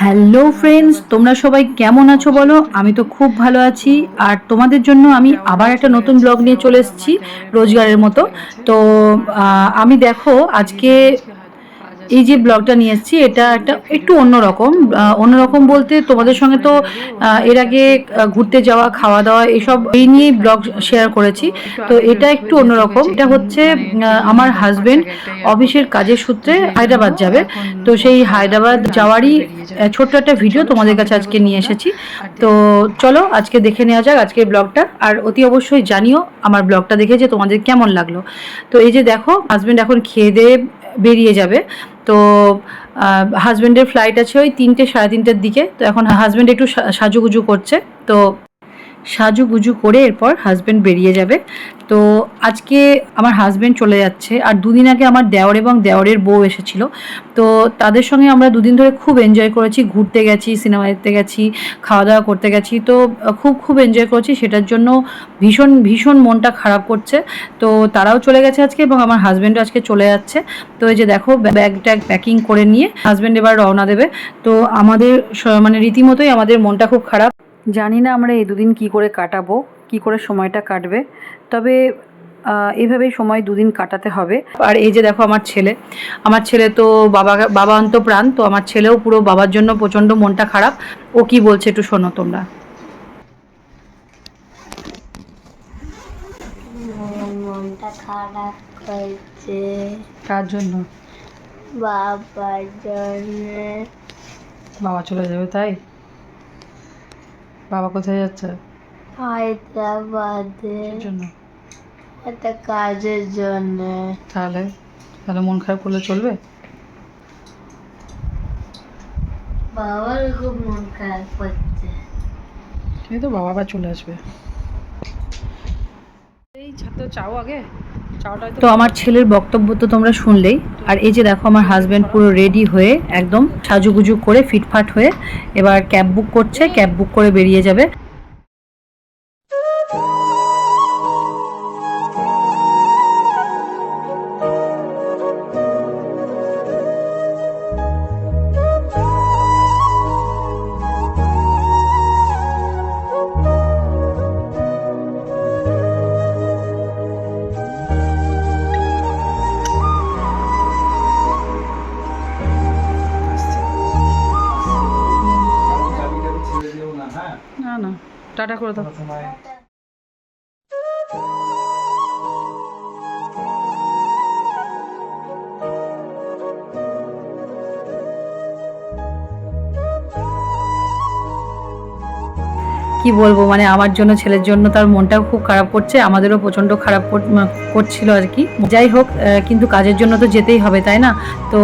Hello friends, তোমরা সবাই কেমন আছো বলো? আমি তো খুব ভালো আছি। আর তোমাদের জন্য আমি আবার একটা নতুন ব্লগ নিয়ে চলে এসেছি, রোজগারের মতো। তো আমি দেখো, আজকে এই যে ব্লগটা নিয়ে এসেছি, এটা একটা একটু অন্যরকম অন্যরকম বলতে তোমাদের সঙ্গে তো এর আগে ঘুরতে যাওয়া খাওয়া দাওয়া এসব এই নিয়েই ব্লগ শেয়ার করেছি। তো এটা একটু অন্যরকম এটা হচ্ছে আমার হাজবেন্ড অফিসের কাজের সূত্রে হায়দ্রাবাদ যাবে। তো সেই হায়দ্রাবাদ যাওয়ারই ছোট্ট একটা ভিডিও তোমাদের কাছে আজকে নিয়ে এসেছি। তো চলো, আজকে দেখে নেওয়া যাক আজকের ব্লগটা। আর অতি অবশ্যই জানিও আমার ব্লগটা দেখে যে তোমাদের কেমন লাগল। তো এই যে দেখো হাজবেন্ড এখন খেয়ে দিয়ে বেরিয়ে যাবে। তো হাজব্যান্ডের ফ্লাইট আছে ওই তিনটে সাড়ে তিনটের দিকে। তো এখন হাজব্যান্ড একটু সাজুগুজু করছে। তো সাজুগুজু করে এরপর হাজব্যান্ড বেরিয়ে যাবে। তো আজকে আমার হাজব্যান্ড চলে যাচ্ছে। আর দুদিন আগে আমার দেওর এবং দেওরের বউ এসেছিল। তো তাদের সঙ্গে আমরা দুদিন ধরে খুব এনজয় করেছি। ঘুরতে গেছি সিনেমা দেখতে গেছি খাওয়া দাওয়া করতে গেছি। তো খুব খুব এনজয় করেছি। সেটার জন্য ভীষণ ভীষণ মনটা খারাপ করছে। তো তারাও চলে গেছে আজকে এবং আমার হাজব্যান্ডও আজকে চলে যাচ্ছে। তো এই যে দেখো ব্যাগ ট্যাগ প্যাকিং করে নিয়ে হাজব্যান্ড এবার রওনা দেবে। তো আমাদের মানে রীতিমতোই আমাদের মনটা খুব খারাপ। জানি না আমরা এই দুদিন কি করে কাটাবো কি করে সময়টা কাটবে তবে এভাবেই সময় দুদিন কাটাতে হবে। আর এই যে দেখো আমার ছেলে আমার ছেলে তো বাবা বাবা অন্ত প্রাণ তো আমার ছেলেও পুরো বাবার জন্য প্রচণ্ড মনটা খারাপ। ও কি বলছে একটু শোনো তোমরা। মনটা খারাপ করছে। কার জন্য? বাবার জন্য। বাবা চলে যাবে তাই? বাবা কোথায় যাচ্ছে? হায়দ্রাবাদে। জন্য? একটা কাজের জন্য। তাহলে তাহলে মন খারাপ করলে চলবে? বাবার খুব মন খারাপ করছে। এই তো বাবা আবার চলে আসবে। এই ছাত্র চাও আগে? তো আমার ছেলের বক্তব্য তো তোমরা শুনলেই। আর এই যে দেখো আমার হাজব্যান্ড পুরো রেডি হয়ে একদম সাজুগুজু করে ফিটফাট হয়ে এবার ক্যাব বুক করছে। ক্যাব বুক করে বেরিয়ে যাবে। না। টাটা করে দাও। কি বলব মানে আমার জন্য, ছেলের জন্য তার মনটাও খুব খারাপ করছে, আমাদেরও প্রচণ্ড খারাপ কর- করছিল আর কি। যাই হোক কিন্তু কাজের জন্য তো যেতেই হবে, তাই না? তো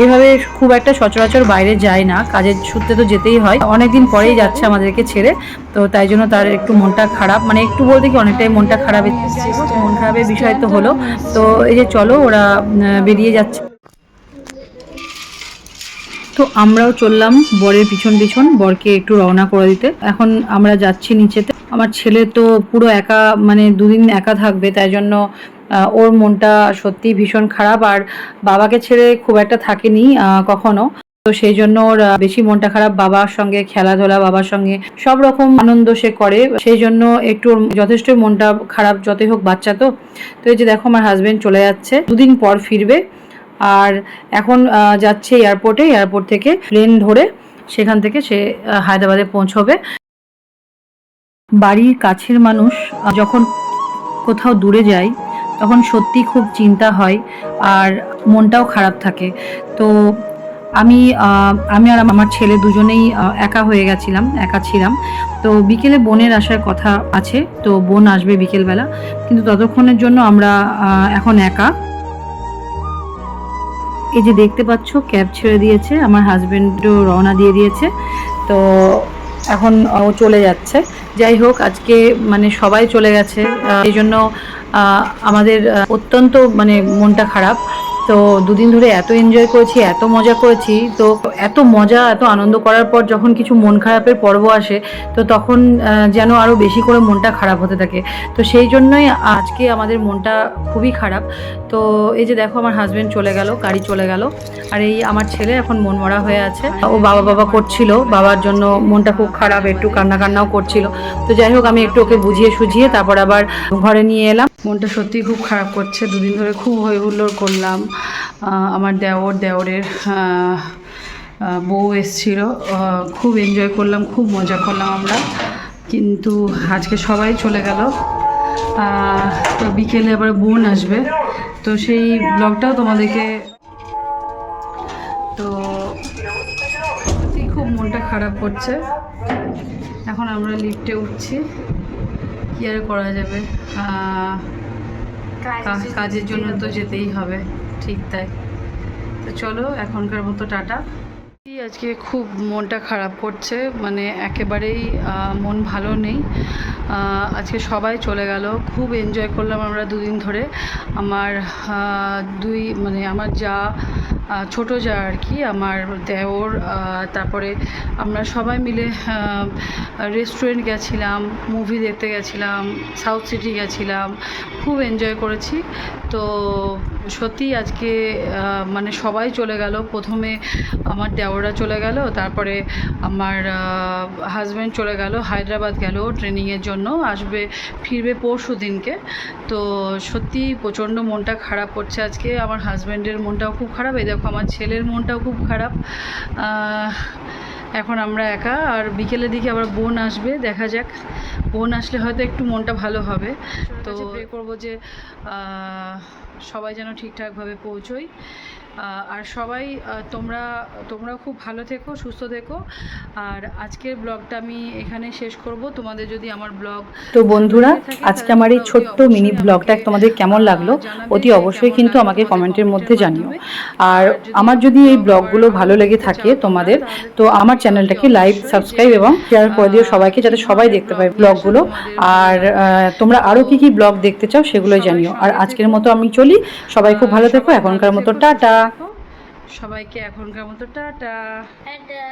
এইভাবে খুব একটা সচরাচর বাইরে যায় না, কাজের সূত্রে তো যেতেই হয়। অনেকদিন পরেই যাচ্ছে আমাদেরকে ছেড়ে, তো তাই জন্য তার একটু মনটা খারাপ। মানে একটু বলতে কি, অনেকটাই মনটা খারাপ। মন খারাপের বিষয় তো হলো। তো এই যে চলো, ওরা বেরিয়ে যাচ্ছে। তো আমরাও চললাম বরের পিছন পিছন, বরকে একটু রওনা করে দিতে। এখন আমরা যাচ্ছি নিচেতে। আমার ছেলে তো পুরো একা মানে দুদিন একা থাকবে, তাই জন্য ওর মনটা সত্যি ভীষণ খারাপ। আর বাবাকে ছেড়ে খুব একটা থাকেনি কখনো। তো সেই জন্য ওর বেশি মনটা খারাপ। বাবার সঙ্গে খেলাধুলা, বাবার সঙ্গে সব রকম আনন্দ সে করে। সেই জন্য একটু যথেষ্ট মনটা খারাপ, যতই হোক বাচ্চা তো। তো এই যে দেখো, আমার হাজবেন্ড চলে যাচ্ছে। দুদিন পর ফিরবে। আর এখন যাচ্ছে এয়ারপোর্টে, এয়ারপোর্ট থেকে প্লেন ধরে সেখান থেকে সে হায়দ্রাবাদে পৌঁছবে। বাড়ির কাছের মানুষ যখন কোথাও দূরে যায়, তখন সত্যি খুব চিন্তা হয় আর মনটাও খারাপ থাকে। তো আমি আমি আর আমার ছেলে দুজনেই একা হয়ে গেছিলাম, একা ছিলাম। তো বিকেলে বোনের আসার কথা আছে, তো বোন আসবে বিকেলবেলা। কিন্তু ততক্ষণের জন্য আমরা এখন একা। এই যে দেখতে পাচ্ছ, ক্যাব ছেড়ে দিয়েছে, আমার হাজবেন্ডও রওনা দিয়ে দিয়েছে। তো এখন ও চলে যাচ্ছে। যাই হোক, আজকে মানে সবাই চলে গেছে। এই জন্য আমাদের অত্যন্ত মানে মনটা খারাপ। তো দুদিন ধরে এত এনজয় করেছি, এত মজা করেছি, তো এত মজা, এত আনন্দ করার পর যখন কিছু মন খারাপের পর্ব আসে, তো তখন যেন আরও বেশি করে মনটা খারাপ হতে থাকে। তো সেই জন্যই আজকে আমাদের মনটা খুবই খারাপ। তো এই যে দেখো আমার হাজবেন্ড চলে গেল, গাড়ি চলে গেল, আর এই আমার ছেলে এখন মন মরা হয়ে আছে। ও বাবা বাবা করছিল, বাবার জন্য মনটা খুব খারাপ, একটু কান্না কান্নাও করছিল। তো যাই হোক, আমি একটু ওকে বুঝিয়ে সুঝিয়ে তারপর আবার ঘরে নিয়ে এলাম। মনটা সত্যি খুব খারাপ করছে। দুদিন ধরে খুব হই হুল্লোড় করলাম আমার দেওর, দেওরের বউ এসছিল। খুব এনজয় করলাম, খুব মজা করলাম আমরা। কিন্তু আজকে সবাই চলে গেল। তো বিকেলে আবার বোন আসবে। তো সেই ব্লগটাও তোমাদেরকে তো খুব মনটা খারাপ করছে। এখন আমরা লিফটে উঠছি। কি আর করা যাবে? কাজের জন্য তো যেতেই হবে ঠিক তাই। তো চলো এখনকার মতো টাটা। আজকে খুব মনটা খারাপ করছে মানে একেবারেই মন ভালো নেই। আজকে সবাই চলে গেল খুব এনজয় করলাম আমরা দুদিন ধরে। আমার দুই মানে আমার যা ছোটো যা আর কি, আমার দেওর তারপরে আমরা সবাই মিলে রেস্টুরেন্ট গেছিলাম মুভি দেখতে গেছিলাম সাউথ সিটি গেছিলাম, খুব এনজয় করেছি। তো সত্যি আজকে মানে সবাই চলে গেল। প্রথমে আমার দেওররা চলে গেল, তারপরে আমার হাজব্যান্ড চলে গেল, হায়দ্রাবাদ গেল ট্রেনিংয়ের জন্য। আসবে, ফিরবে পরশু দিনকে। তো সত্যি প্রচণ্ড মনটা খারাপ করছে আজকে। আমার হাজব্যান্ডের মনটাও খুব খারাপ, এই দেখো আমার ছেলের মনটাও খুব খারাপ। এখন আমরা একা আর বিকেলের দিকে আবার বোন আসবে দেখা যাক। বোন আসলে হয়তো একটু মনটা ভালো হবে। তো প্রে করব যে সবাই যেন ঠিকঠাকভাবে পৌঁছোই। আর সবাই তোমরা তোমরা খুব ভালো থেকো সুস্থ থেকো। আর আজকের ব্লগটা আমি এখানে শেষ করব। তোমাদের যদি আমার ব্লগ তো বন্ধুরা আজকে আমার এই ছোট্ট মিনি ব্লগটা তোমাদের কেমন লাগল অতি অবশ্যই কিন্তু আমাকে কমেন্টের মধ্যে জানিও। আর আমার যদি এই ব্লগগুলো ভালো লেগে থাকে তোমাদের তো আমার চ্যানেলটাকে লাইক সাবস্ক্রাইব এবং শেয়ার করে দিও সবাইকে যাতে সবাই দেখতে পায় ব্লগগুলো। আর তোমরা আরও কি কি ব্লগ দেখতে চাও সেগুলোই জানিও। আর আজকের মতো আমি চলি। সবাই খুব ভালো থেকো। এখনকার মতো টাটা। সবাইকে এখনকার মতো টাটা। টাটা।